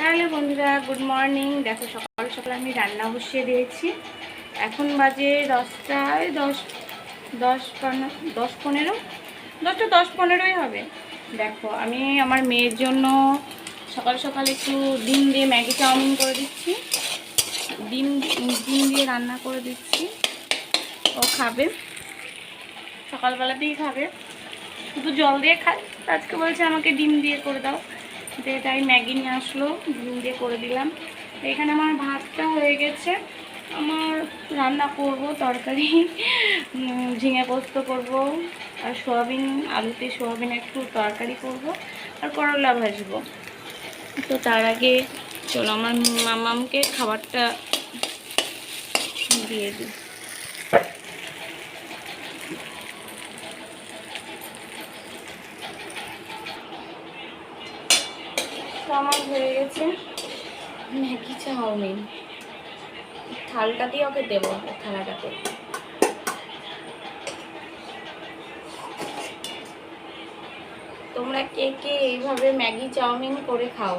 Hello বন্ধুরা good morning দেখো, সকাল সকাল আমি রান্না বসিয়ে দিয়েছি। এখন বাজে দশটায় দশ দশ পনেরো দশ পনেরো? দশটা দশ পনেরোই হবে। দেখো, আমি আমার মেয়ের জন্য সকাল সকাল একটু ডিম দিয়ে ম্যাগি চাউমিন করে দিচ্ছি। ডিম ডিম দিয়ে রান্না করে দিচ্ছি। ও খাবে। সকালবেলাতেই খাবে। শুধু জল দিয়ে খায়। আজকে বলছে আমাকে ডিম দিয়ে করে দাও। তো তাই ম্যাগি নিয়ে আসলো ডিম দিয়ে করে দিলাম। এখানে আমার ভাতটা হয়ে গেছে। আমার রান্না করব, তরকারি ঝিঙে পোস্ত করব, আর সোয়াবিন, আলুতে সোয়াবিন একটু তরকারি করব, আর করলা ভাজবো। তো তার আগে চলো আমার মামামকে খাবারটা দিয়ে দিই। তো আমার হয়ে গেছে। ম্যাগি চাউমিন থালটাতেই ওকে দেবো থালাটাতে। তোমরা কে কে এইভাবে ম্যাগি চাউমিন করে খাও?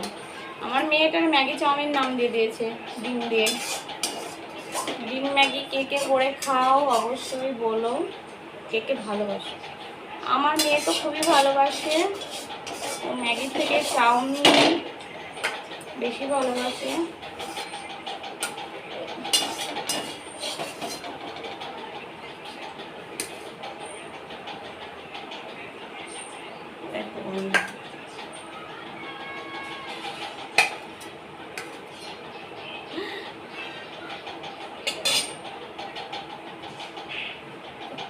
আমার মেয়েটার ম্যাগি চাউমিন নাম দিয়ে দিয়েছে, ডিম দিয়ে। ডিম ম্যাগি কে কে করে খাও অবশ্যই বলো, কে কে ভালোবাসো। আমার মেয়ে তো খুবই ভালোবাসে। ম্যাগি থেকে চাউমিন বেশি দেখো বন্ধুরা।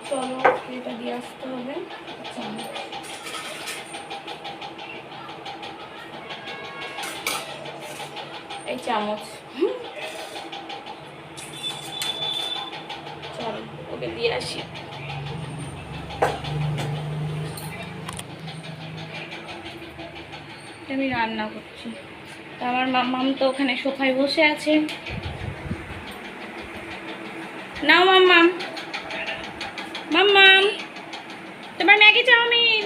চলো এটা দিয়ে আসতে হবে এই চামচ। চলো, ওকে দিয়ে আসি। আমি রান্না করছি। আমার মাম্মাম তো ওখানে সোফায় বসে আছে। নাও মাম্মাম মাম্মাম তোমার ম্যাগি চাউমিন।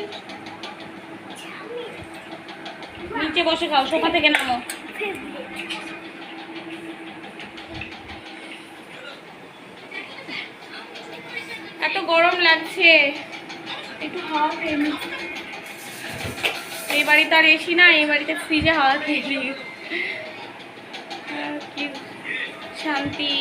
নিচে বসে খাও, সোফা থেকে নামো। এত গরম লাগছে। একটু হাওয়া খেয়ে এই বাড়িতে আর এসি না এই বাড়িতে ফ্রিজে হাওয়া খেয়ে শান্তি।